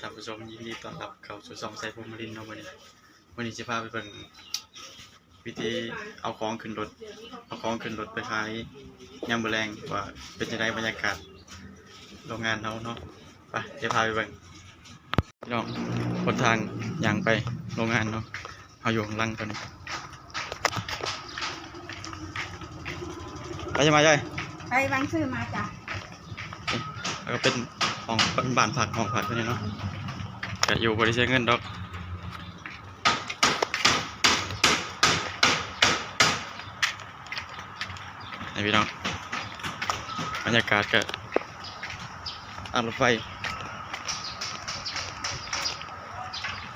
ท่านผู้ชมยินดีต้อนรับเข้าสู่ช่องไซพมรินทร์เนาะวันนี้วันนี้จะพาไปเบิ่งวิธีเอาของขึ้นรถเอาของขึ้นรถไปขายยามมื้อแรงว่าเป็นจังไดบรรยากาศโรงงานเฮาเนาะไปเดี๋ยวพาไปเบิ่งพี่น้องบนทางย่างไปโรงงานเนาะเฮาอยู่ข้างหล่างตอนนี้ไปจะมาจ้อยไปวางซื้อมาจ้ะแล้วก็เป็น ของเป็นบ้านผักของผักตัวนี้เนาะแต่อยู่บริษัทเงินดอกนี่พี่น้องบรรยากาศก็อ่ารถไฟ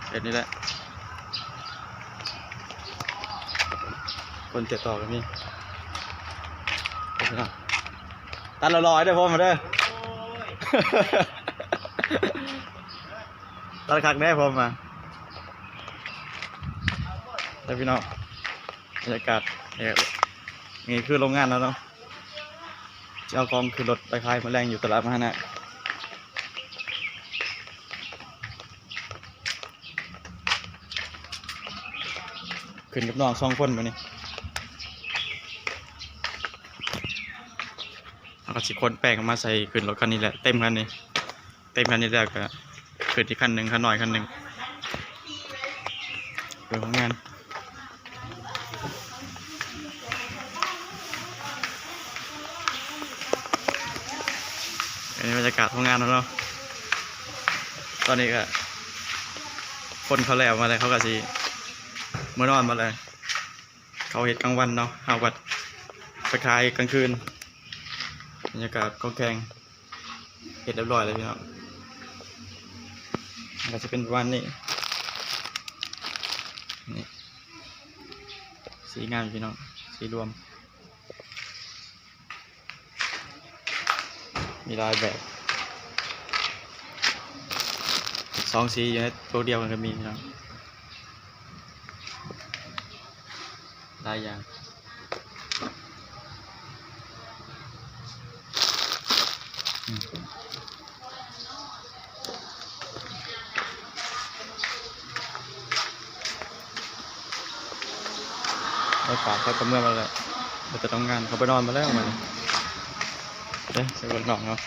เป็นนี่แหละ คนเจ็บต่อกันนี่ตัดละร้อยเด้พอมาเด้อ ตัดคักแน่พอมาแล้วพี่น้องบรรยากาศนี่คือโรงงานแล้วเนาะเจะเอากองคือรถไปขายแมลงอยู่ตลาดมหานะขึ้นกับน้องสองคนมานี่ เอาสิคนแป้งมาใส่ขึ้นรถคันนี้แหละเต็มคันนี้เต็มคันนี้แล้วก็ขึ้นอีกคันหนึ่งคันหน่อยคันหนึ่งเปิดของงานอันนี้บรรยากาศของงานแล้วเนาะตอนนี้ก็คนเขาแล้วมาเลยเขาก็สิเมื่อนอนมาเลย เขาเห็ดกลางวันเนาะเอาวัดไปขายกลางคืน บรรยากาศก็แกงเห็ดเรียบร้อยเลยพี่น้องมันก็จะเป็นประมาณนี้นี่สีงามพี่น้องสีรวม มีลายแบบสองสีอยู่ในตัวเดียวกันก็มีพี่น้องลายอย่างอืม ไปป่าเขากำเมื่อมาเลยเราจะต้องานเขาไปนอนมาแล้วมันเด้ใส่บนหนองเนาะ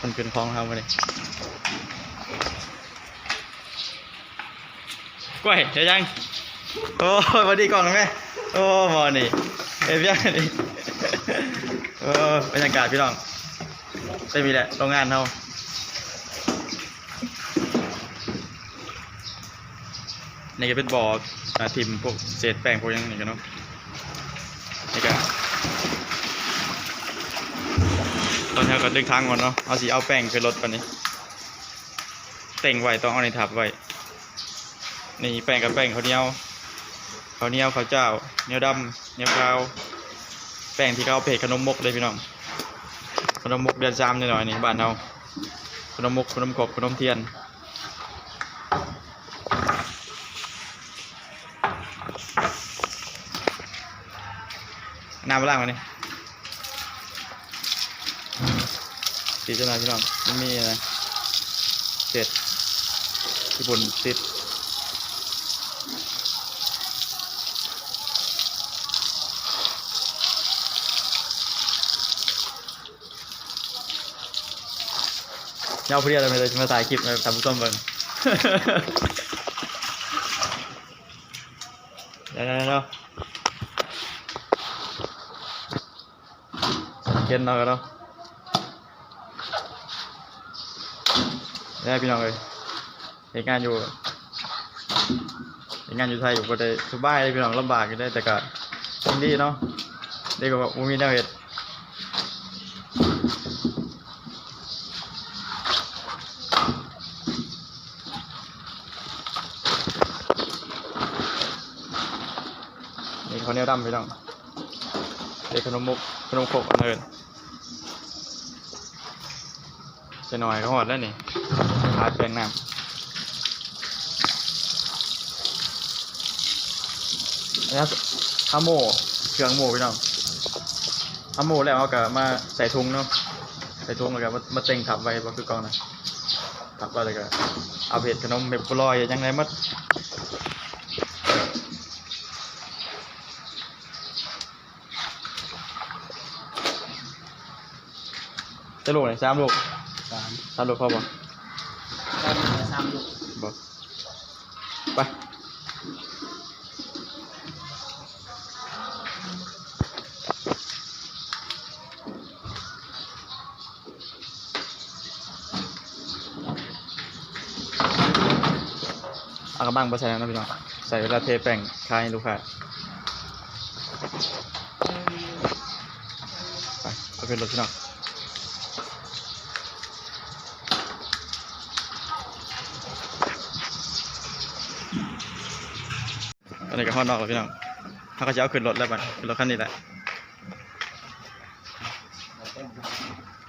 มันเป็นคลองเขามาเลยกล้วยเดี๋ยวยัง โอ้ยวัสดีก่อนนะแม่โอ้มอนี่เอ้ยพี่ยังนี่โอ้บรรยากาศพี่น้อง ไม่มีแหละโรงงานเรานี่ก็เป็นบ่ออ่าทิมพวกเศษแป้งพวกยังนี้กันเนาะนี่ก็ตอนนี้ก็ดึงทางก่อนเนาะเอาสีเอาแป้งขึ้นรถก่อนนี้เต่งไว้ต้องเอาในถับไว้นี่แป้งกับแป้งเขาเนียวข้าเนียวข้าเจ้าเนียวดำเนียวขาวแป้งที่เขาเอาเพจขนมมกเลยพี่น้อง นมมกเดือนจามหน่อยนี่บ้านเราขนมมกขนมกบขนมเทียนน้ำมาล่างมานี่ตีเจ้าหน่อยพี่น้องมันมีอะไรเจ็ดญี่ปุ่นติด เงาเพื่อนอะไรไม่เลยจะมาถ่ายคลิปมาทำผู้มเบิ่งเดี๋ยวเดี๋ยวเดี๋ยวเก็นเรากันเนาะได้พี่น้องเลยเหตุงานอยู่เหตุงานอยู่ไทยอยู่ก็ได้สบายเลยพี่น้องลำบากอยู่ได้แต่ก็ยินดีเนาะเด็กก็บอกมีแนวเหตุ นี่เขาวเหนียวดำพี่น้องเด็กขนมมุกขนมขบอันเดินจะหน่อยเขาหอดแล้วนี่พาแปลงน้ำอันนี้ข้าวโม่เครื่องโม่พี่น้องข้าวโม่แล้วเอากะมาใส่ถุงเนาะใส่ถุงแล้วก็มามาเต็งทับไว้บ่คือกองนะทับแล้วก็เอาเห็ดขนมเม็ดบัวลอยยังไงมัด จะลูกไหนสามลูกสามสามลูกพอบ่ได้เหลือสามลูกบ่ไปเอากระบังไปใส่แล้วนะพี่น้องใส่เวลาเทแป้งคายให้ลูกค้าไปเอาขึ้นรถพี่น้อง อนนี้ก็ฮอดนอกแล้วพี่น้องเขาก็จะเอาขึ้นรถแล้วบัดขึ้นรถคันนี้แหละ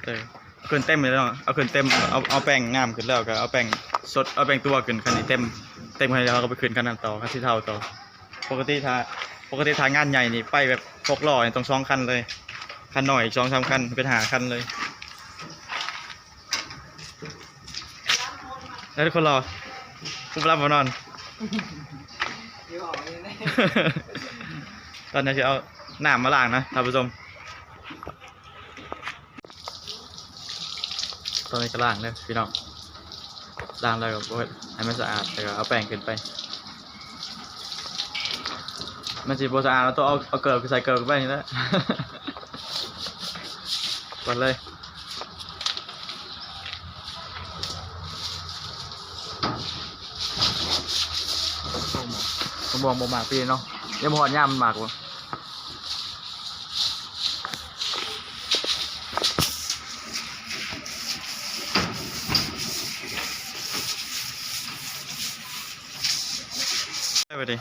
เออขึ้นเต็มเลยเนาะเอาขึ้นเต็มเอาเอาแป้งงามขึ้นแล้วก็เอาแป้งสดเอาแป้งตัวขึ้นคันนี้เต็มเต็มคันนี้แล้วเราก็ไปขึ้นคันนั้นต่อคันที่เท่าต่อปกติถ้าปกติทางงานใหญ่นี่ไปแบบพกล้อนี่ยต้องสองคันเลยคันหน่อยอีกสองสามคันเป็นหาคันเลยแล้วทุกคนรอผู้รับมานอน ตอนนี้จะเอาหนามมาล้างนะท่านผู้ชม ตอนนี้ก็ล้างเลยพี่น้องล้างแล้วก็เฮ็ดให้มันสะอาดแล้วก็เอาแป้งขึ้นไป มันสิบ่สะอาดเราต้องเอาเอาเกลือใส่เกลือไปนี่แหละก่อนเลย ผ มบองบ่มากพี่เนาะยังบ่ฮอดยามมันมากบ่ได้ไปดิ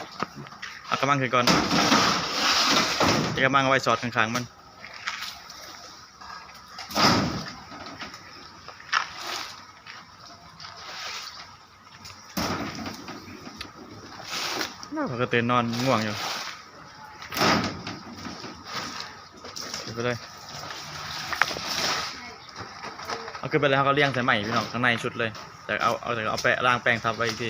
เอากระมังขึ้นก่อนเอากระมังเอาไว้สอดข้างๆมัน น่าก็ตื่นนอนง่วงอยู่เก็บไปเลยเอาขึ้นไปเลยเขาก็เลี้ยงใส่ใหม่พี่น้องข้างในชุดเลยแต่เอาเอาแต่เอาแปะล้างแปรงทับไว้อีกที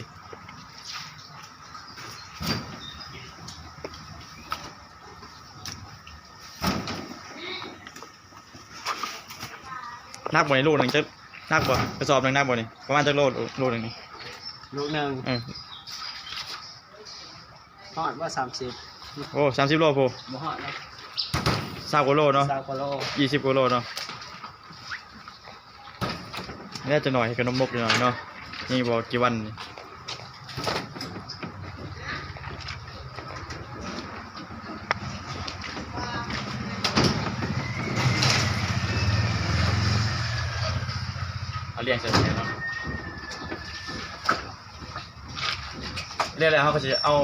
นักบ่ในลูกหนึ่งจะนักบ่กระสอบหนึ่งนักบ่นี่ประมาณจะโลดโลหนึ่งนี่ลูกหนึ่งเออ หอดว่าสามสิบโอ้สามสิบโลพูบ่หอดแล้วสามกว่าโลเนาะสามกว่าโลยี่สิบกว่าโลเนาะน่าจะหน่อยให้ขนมมกหน่อยเนาะนี่บอกกี่วันนี่เอาเลี้ยงใส่เนี่ยเนาะเรียกอะไรเขาก็จะเอา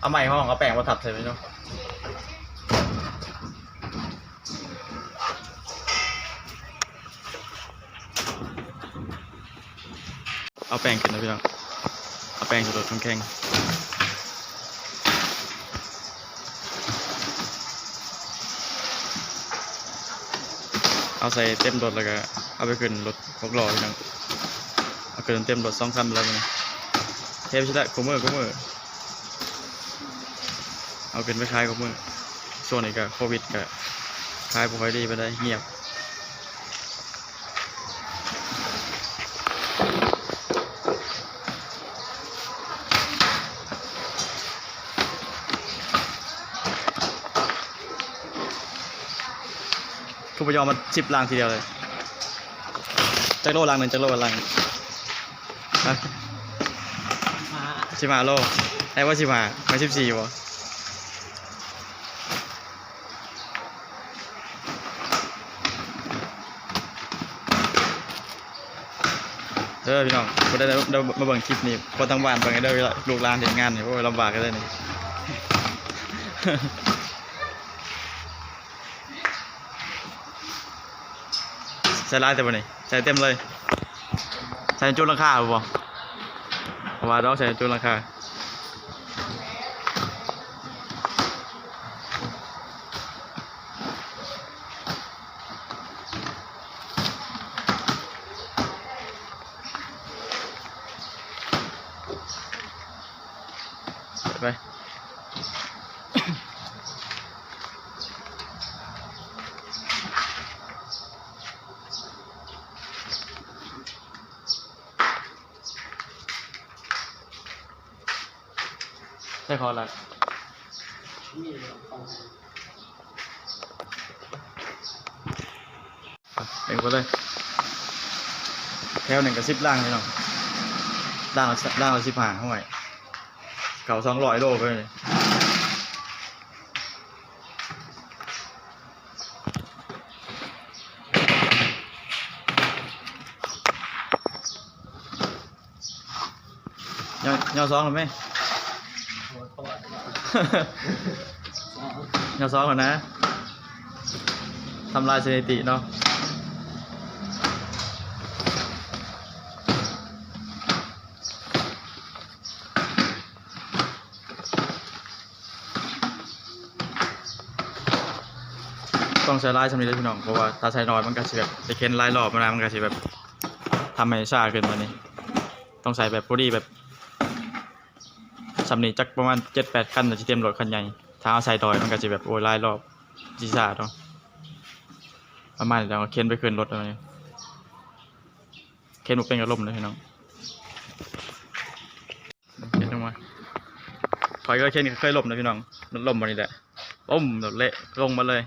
เอาไม้ห้องเอาแป้งมาทับใส่ไปเนาะเอาแป้งขึ้นนะพี่น้องเอาแป้งสดๆแข็งเอาใส่เต็มรถแล้วก็เอาไปขึ้นรถหกล้อพี่น้องเอาขึ้นเต็มรถสองคันแล้วมันเทปชิละกูมือกูมือ เอาขึ้นไปขายกูมือส่วนนี้ก็โควิดก็ขายบ่ค่อยดีไปได้เงียบคุณพยอมมาชิบลางทีเดียวเลยจักรโลลางหนึ่งจักรโลลางหนึ่งฮะมาชิมาโลได้ว่าชิมาไม่ชิบสี่บ่เด้อพี่น้องบ่ได้ได้มาเบิ่งคลิปนี้คนทั้งบ้านเบิ่งให้เด้อลูกหลานเห็นงานนี่โอ้ยลำบากกันเลยนี่ใส่ลายแต่บนี้ใส่เต็มเลย ใส่จุดราคาบ่เพราว่าดอกใส่จุดราคา ได้ขอละนี่ของเองไปเลยแถวหนึ่งกับสิบล่างพี่ ยอดสองก่อนนะทำลายสถิติเนาะต้องใช้ลายสำนีเลยพี่น้องเพราะว่าถ้าใช้น้อยมันก็สิแบบไปเค้นลายรอบมันนะมันก็สิแบบทำให้ช้าเกินมานี่ต้องใส่แบบพอดีแบบ สำนีจักประมาณเจ็ดแปดคันจะเต็มรถคันใหญ่ถ้าเอาใส่ดอยมันก็จะแบบโอ้ยลายรอบจีซ่าเนาะประมาณนี้แล้วก็เค้นไปขึ้นรถอะไรเค้นบุกเป็นกระล่มเลยพี่น้องเค้นลงมาคอยก็เค้นเคยล่มนะพี่น้องล่มมานี่แหละปุ้มแบบเละลงมาเลย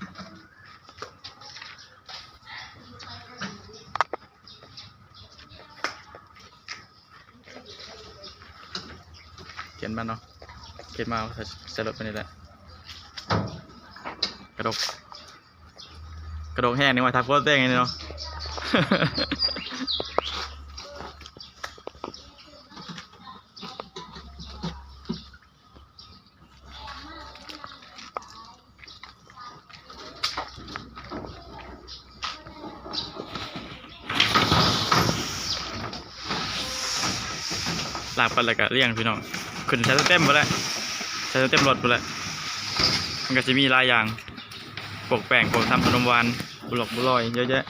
ขียนมาเนาะเขียนมาเอาใส่รถไปนี่แหละกระดกกระดกแห้งนี่ว่าทักโคตรเต้งนี่เนาะลากไปแล้วก็เลี้ยงพี่น้อง ขึ้นใช้เต็มไปแล้วใช้เต็มรถไปแล้วมันก็จะมีหลายอย่างปกแป้งปกทำขนมหวานบุหลอกบุลอยเยอะแยะ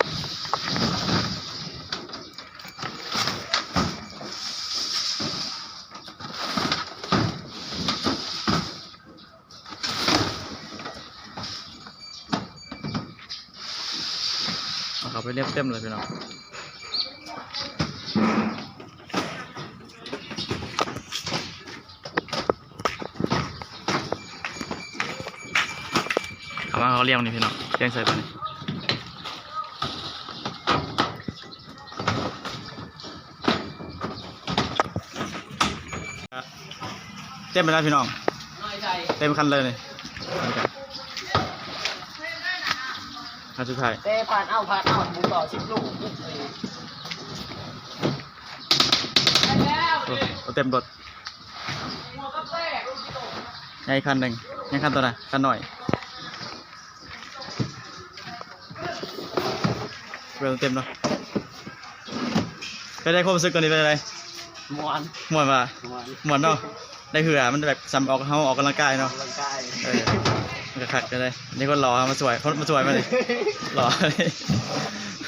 เอาเขาไปเรียบเต็มเลยพี่น้อง เขาว่าเขาเลี้ยงนี่พี่น้องเลี้ยงใส่ไปนี่เต็มไปแล้วพี่น้องน้อยใจเต็มคันเลยนี่คันสุดท้ายเต้ผ่านเอาผ่านเอาหมูต่อสิบลูกปุ๊บเลยแล้วโอ้โอ้เต็มรถใหญ่คันหนึ่งยังคันตัวไหนคันหน่อย เวลเต็มเนาะไปได้ความรู้สึกตัวนี้เป็นอะไรมวนม่วนป่ะมวนม่วนเนาะได้เหือมันแบบซ้ำออกเขาออกกำลังกายเนาะกำลังกายเออมันก็ขัดกันเลยนี่คนหล่อมาสวยคนมาสวยมาเลยหล่อเลย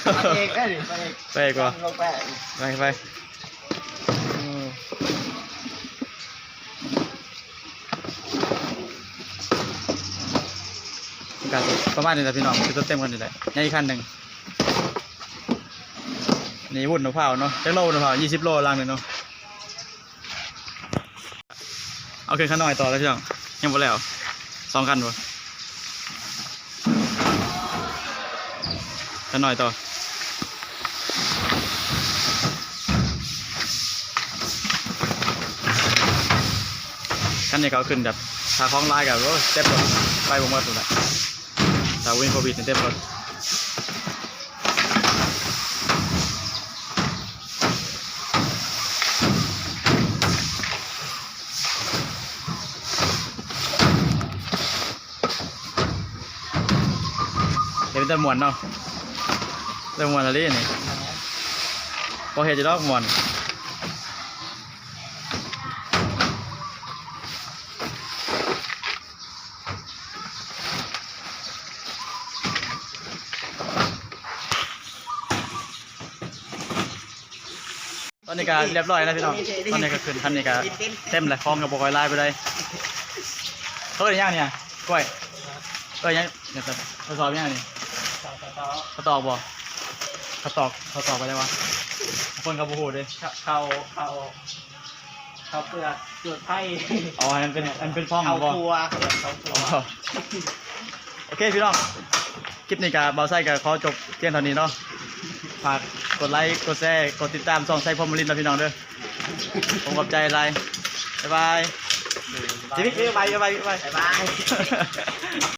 ไปเอกได้ดิไปเอกไปอีกว่าลงแปะไปไปอืมการประมาณนี้แหละพี่น้องคือตัวเต็มกันนี่แหละในอีกคันหนึ่ง นี่วุ่นมะพร้าวเนาะจักโลมะพร้าวยี่สิบโลลังหนึ่งเนาะเอาขึ้นขั้นหน่อยต่อแล้วพี่น้องยังบ่แล้วสองคันบ่ขั้นหน่อยต่อขั้นนี้เขาขึ้นแบบถ้าคล้องลายกับรถเต็มรถไปวงวัดตัวไหนถ้าวิ่งโควิดเต็มรถ เป็นแต่มวนเนาะเรื่มวนอะไรนี่พอเห็นจะลอกมวนตอนนี้ก็เรียบร้อยแล้วพี่น้องตอนนี้ก็ขึ้นคันนี้ก็เต็มเลยพร้อมกับบอกไลายไปเลยเขาเป็นยังเนี่ยกล้วยกล้วยยังเนี่ยทดสอบยังนี่ เขาตอกบ่เขาตอกเขาตอกไปได้วะคนเขาบูฮูเลยเขาเขาเขาเปลือกจุดไพ่อ๋ออันเป็นอันเป็นฟ้องเขาบ่ครัวเขาครัอ๋วอโอเคพี่น้องคลิปนี้กับเบาไส้กับขอจบเพียงเท่านี้เนาะฝากกดไลค์กดแชร์กดติดตามช่องไส้พรหมลินทร์นะพี่น้องเด้อผมขอบใจอะไรบ๊ายบายชีวิตบ๊ายบายบ๊ายบายบ๊ายบายบ๊ายบาย